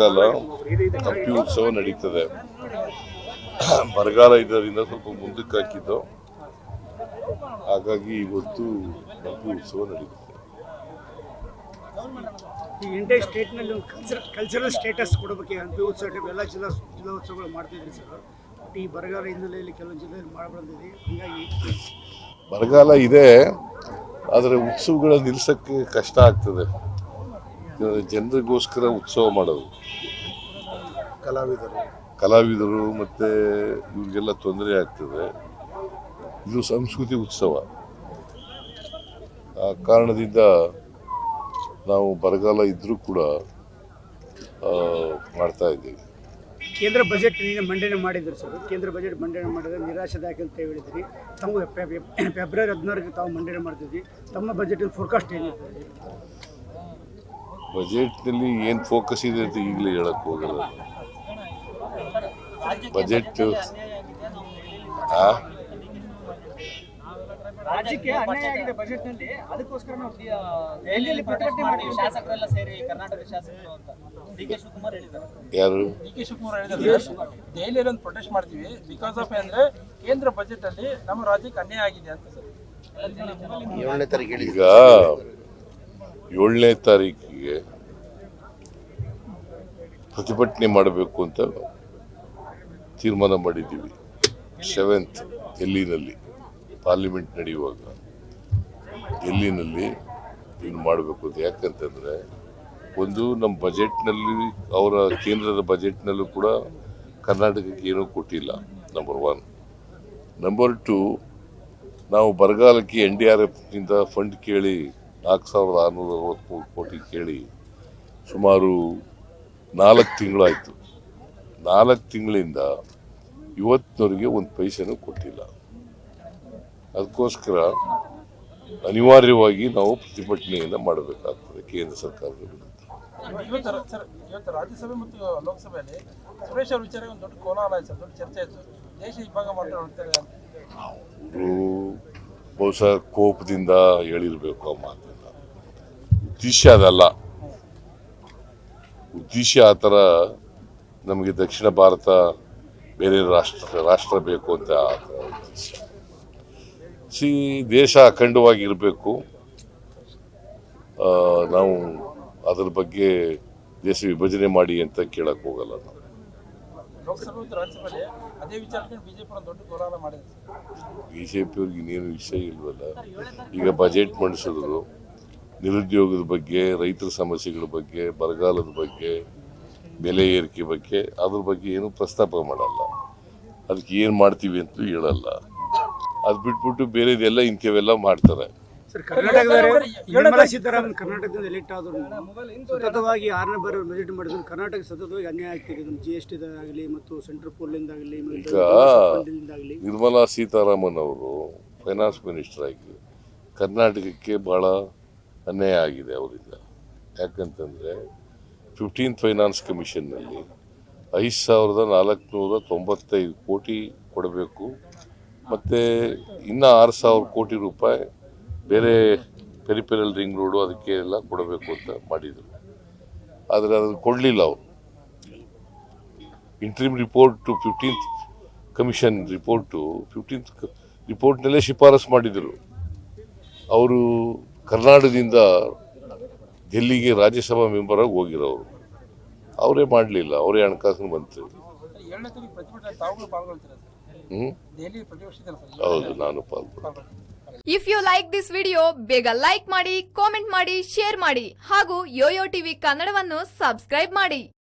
ಕಾಲ ಹಂಪಿ ಉತ್ಸವ ನಡೀತದೆ. ಬರಗಾಲ ಇದರಿಂದ ಸ್ವಲ್ಪ ಮುಂದಕ್ಕೆ ಹಾಕಿದ್ದು. ಹಾಗಾಗಿ ಇವತ್ತು ಹಂಪಿ ಉತ್ಸವ ನಡೀತದೆ. ಇಂಡಿಯಾ ಸ್ಟೇಟ್ನಲ್ಲಿ ಒಂದು ಕಲ್ಚರ್ ಕಲ್ಚರಲ್ ಸ್ಟೇಟಸ್ ಕೊಡಬೇಕು. ಹಂಪಿ ಉತ್ಸವ ಎಲ್ಲ ಜಿಲ್ಲಾ ಜಿಲ್ಲೋತ್ಸವಗಳು ಮಾಡ್ತಿದ್ರಿ ಸರ್. ಬಟ್ ಈ ಬರಗಾಲ ಹಿನ್ನೆಲೆಯಲ್ಲಿ ಕೆಲವು ಜಿಲ್ಲೆಯಲ್ಲಿ ಮಾಡಬಾರ್ದಿದೆ ಹೀಗಾಗಿ ಬರಗಾಲ ಇದೆ ಆದರೆ ಉತ್ಸವಗಳ ನಿಲ್ಸಕ್ಕೆ ಕಷ್ಟ ಆಗ್ತದೆ. ಜನರಿಗೋಸ್ಕರ ಉತ್ಸವ ಮಾಡೋದು. ಕಲಾವಿದರು. ಕಲಾವಿದರು ಮತ್ತು ಇವ್ರಿಗೆಲ್ಲ ತೊಂದರೆ ಆಗ್ತದೆ. ಇದು ಸಂಸ್ಕೃತಿ ಉತ್ಸವ. ಆ ಕಾರಣದಿಂದ ನಾವು ಬರಗಾಲ ಇದ್ದರೂ ಕೂಡ ಆ, ಮಾಡ್ತಾ ಇದ್ದೀವಿ. ಕೇಂದ್ರ ಬಜೆಟ್ ನೀನು ಮಂಡನೆ ಮಾಡಿದ್ರು ಸರ್. ಕೇಂದ್ರ ಬಜೆಟ್ ಮಂಡನೆ ಮಾಡಿದ್ರೆ ನಿರಾಶಾದಾಯಕ ಅಂತ ಹೇಳಿದ್ರಿ. ತಮ್ಮ ಫೆಬ್ರವರಿ ಹದಿನಾರಕ್ಕೆ ತಾವು ಮಂಡನೆ ಮಾಡ್ತಿದ್ವಿ. ತಮ್ಮ ಬಜೆಟ್ ಫೋರ್ಕಾಸ್ಟ್ ಏನಿರ್ತದೆ ಬಜೆಟ್ನಲ್ಲಿ ಏನು ಫೋಕಸ್ ಇದೆ ಅಂತ ಈಗಲೇ ಹೇಳಕ್ ಹೋಗಲ್ಲ. ಬಜೆಟ್ ರಾಜ್ಯಕ್ಕೆ ಅನ್ಯಾಯ ಆಗಿದೆ ಬಜೆಟ್ನಲ್ಲಿ. ಅದಕ್ಕೋಸ್ಕರ ನಾವು ದೆಹಲಿಯಲ್ಲಿ ಪ್ರತಿಭಟನೆ ಮಾಡಿ ಶಾಸಕರೆಲ್ಲ ಸೇರಿ ಕರ್ನಾಟಕ ಶಾಸಕರು ಅಂತ. ಡಿ ಕೆ ಶಿವಕುಮಾರ್ ಹೇಳಿದ್ದಾರೆ. ಯಾರು? ಡಿ ಕೆ ಶಿವಕುಮಾರ್ ಹೇಳಿದ್ದಾರೆ. ದೆಹಲಿಯಲ್ಲಿ ಒಂದು ಪ್ರೊಟೆಸ್ಟ್ ಮಾಡ್ತೀವಿ. ಬಿಕಾಸ್ ಆಫ್ ಅಂದ್ರೆ ಕೇಂದ್ರ ಬಜೆಟ್ ಅಲ್ಲಿ ನಮ್ಮ ರಾಜ್ಯಕ್ಕೆ ಅನ್ಯಾಯ ಆಗಿದೆ ಅಂತ ಸರ್. ಈಗ ಏಳನೇ ತಾರೀಕಿಗೆ ಪ್ರತಿಭಟನೆ ಮಾಡಬೇಕು ಅಂತ ತೀರ್ಮಾನ ಮಾಡಿದ್ದೀವಿ. ಸೆವೆಂತ್ ಡೆಲ್ಲಿನಲ್ಲಿ ಪಾರ್ಲಿಮೆಂಟ್ ನಡೆಯುವಾಗ. ಡೆಲ್ಲಿನಲ್ಲಿ ಇದು ಮಾಡಬೇಕು ಅಂತ? ಯಾಕಂತಂದರೆ ಒಂದು ನಮ್ಮ ಬಜೆಟ್ನಲ್ಲಿ, ಅವರ ಕೇಂದ್ರದ ಬಜೆಟ್ನಲ್ಲೂ ಕೂಡ ಕರ್ನಾಟಕಕ್ಕೆ ಏನೂ ಕೊಟ್ಟಿಲ್ಲ ನಂಬರ್ ಒನ್ ನಂಬರ್ ಟು ನಾವು ಬರಗಾಲಕ್ಕೆ ಎನ್ ಡಿ ಆರ್ ಎಫ್ನಿಂದ ಫಂಡ್ ಕೇಳಿ ನಾಲ್ಕು ಸಾವಿರದ ಆರುನೂರ ಅರವತ್ತ್ಮೂರು ಕೋಟಿ ಕೇಳಿ ಸುಮಾರು ನಾಲ್ಕು ತಿಂಗಳಾಯಿತು. ನಾಲ್ಕು ತಿಂಗಳಿಂದ ಇವತ್ತಿನವರಿಗೆ ಒಂದು ಪೈಸೆನೂ ಕೊಟ್ಟಿಲ್ಲ. ಅದಕ್ಕೋಸ್ಕರ ಅನಿವಾರ್ಯವಾಗಿ ನಾವು ಪ್ರತಿಭಟನೆಯನ್ನು ಮಾಡಬೇಕಾಗ್ತದೆ ಕೇಂದ್ರ ಸರ್ಕಾರದ ವಿರುದ್ಧ. ರಾಜ್ಯಸಭೆ ಮತ್ತು ಲೋಕಸಭೆಯಲ್ಲಿ ಸುರೇಶ್ ಅವರ ವಿಚಾರ ಒಂದು ದೊಡ್ಡ ಕೋಲಾಹಲ ಆಯ್ತು ದೊಡ್ಡ ಚರ್ಚೆ ಆಯ್ತು ದೇಶ ಅಂತ ಅವರು ಬಹುಶಃ ಕೋಪದಿಂದ ಹೇಳಿರಬೇಕು ಆ ಮಾತನ್ನ ಉದ್ದೇಶ ಅದಲ್ಲ. ಉದ್ದೇಶ ಆ ಥರ ನಮಗೆ ದಕ್ಷಿಣ ಭಾರತ ಬೇರೆ ರಾಷ್ಟ್ರ ರಾಷ್ಟ್ರ ಬೇಕು ಅಂತ ಆ ಥರ ಉದ್ದೇಶ. ಸಿ ದೇಶ ಅಖಂಡವಾಗಿರಬೇಕು. ನಾವು ಅದರ ಬಗ್ಗೆ ದೇಶ ವಿಭಜನೆ ಮಾಡಿ ಅಂತ ಕೇಳಕ್ಕೆ ಹೋಗಲ್ಲ ನಾವು. ಬಿ ಜೆ ಪಿಯವ್ರಿಗೆ ಇನ್ನೇನು ವಿಷಯ ಇಲ್ವಲ್ಲ. ಈಗ ಬಜೆಟ್ ಮಂಡಿಸಿದ್ರು. ನಿರುದ್ಯೋಗದ ಬಗ್ಗೆ ರೈತರ ಸಮಸ್ಯೆಗಳ ಬಗ್ಗೆ ಬರಗಾಲದ ಬಗ್ಗೆ ಬೆಲೆ ಏರಿಕೆ ಬಗ್ಗೆ ಅದ್ರ ಬಗ್ಗೆ ಏನು ಪ್ರಸ್ತಾಪ ಮಾಡಲ್ಲ. ಅದಕ್ಕೆ ಏನು ಮಾಡ್ತೀವಿ ಅಂತ ಹೇಳಲ್ಲ. ಅದು ಬಿಟ್ಬಿಟ್ಟು ಬೇರೆದೆಲ್ಲ ಇಂಥವೆಲ್ಲ ಮಾಡ್ತಾರೆ. ಸೀತಾರಾಮನ್ ಕರ್ನಾಟಕದಿಂದ ಎಲೆಕ್ಟ್ ಆದ್ರು ಸತತವಾಗಿ ಆರನೇ ಬಾರಿ ಬಜೆಟ್ ಮಾಡಿದ್ರು. ಕರ್ನಾಟಕ ಸತತವಾಗಿ ಅನ್ಯಾಯ ಆಗ್ತಿದೆ. ನಮ್ಮ ಜಿ ಎಸ್ ಟಿದಾಗಲಿ ಮತ್ತು ಸೆಂಟ್ರಲ್ ಪೋಲಿಂದಾಗಲಿ ನಿರ್ಮಲಾ ಸೀತಾರಾಮನ್ ಅವರು ಫೈನಾನ್ಸ್ ಮಿನಿಸ್ಟರ್ ಆಗಿ ಕರ್ನಾಟಕಕ್ಕೆ ಭಾಳ ಅನ್ಯಾಯ ಆಗಿದೆ ಅವರಿಂದ. ಯಾಕಂತಂದರೆ ಫಿಫ್ಟೀನ್ ಫೈನಾನ್ಸ್ ಕಮಿಷನ್ನಲ್ಲಿ ಐದು ಸಾವಿರದ ನಾಲ್ಕುನೂರ ತೊಂಬತ್ತೈದು ಕೋಟಿ ಕೊಡಬೇಕು. ಮತ್ತು ಇನ್ನು ಆರು ಸಾವಿರ ಕೋಟಿ ರೂಪಾಯಿ ಬೇರೆ ಪೆರಿಪೆರಲ್ ರಿಂಗ್ ರೋಡು ಅದಕ್ಕೆ ಎಲ್ಲ ಕೊಡಬೇಕು ಅಂತ ಮಾಡಿದರು. ಆದರೆ ಅದನ್ನು ಕೊಡಲಿಲ್ಲ ಅವರು. Interim report fifteenth commission report fifteenth ರಿಪೋರ್ಟ್ನಲ್ಲೇ ಶಿಫಾರಸು ಮಾಡಿದರು. ಅವರು ಕರ್ನಾಟಕದಿಂದ ಡೆಲ್ಲಿಗೆ ರಾಜ್ಯಸಭಾ ಮೆಂಬರಾಗಿ ಹೋಗಿರೋರು. ಅವರೇ ಮಾಡಲಿಲ್ಲ ಅವರೇ ಹಣಕಾಸಿನ ಮಂತ್ರಿ. ಹೌದು ನಾನು if you like this video ಬೇಗ ಲೈಕ್ ಮಾಡಿ ಕಾಮೆಂಟ್ ಮಾಡಿ ಶೇರ್ ಮಾಡಿ ಹಾಗೂ ಯೋಯೋ ಟಿವಿ ಕನ್ನಡವನ್ನು ಸಬ್ಸ್ಕ್ರೈಬ್ ಮಾಡಿ.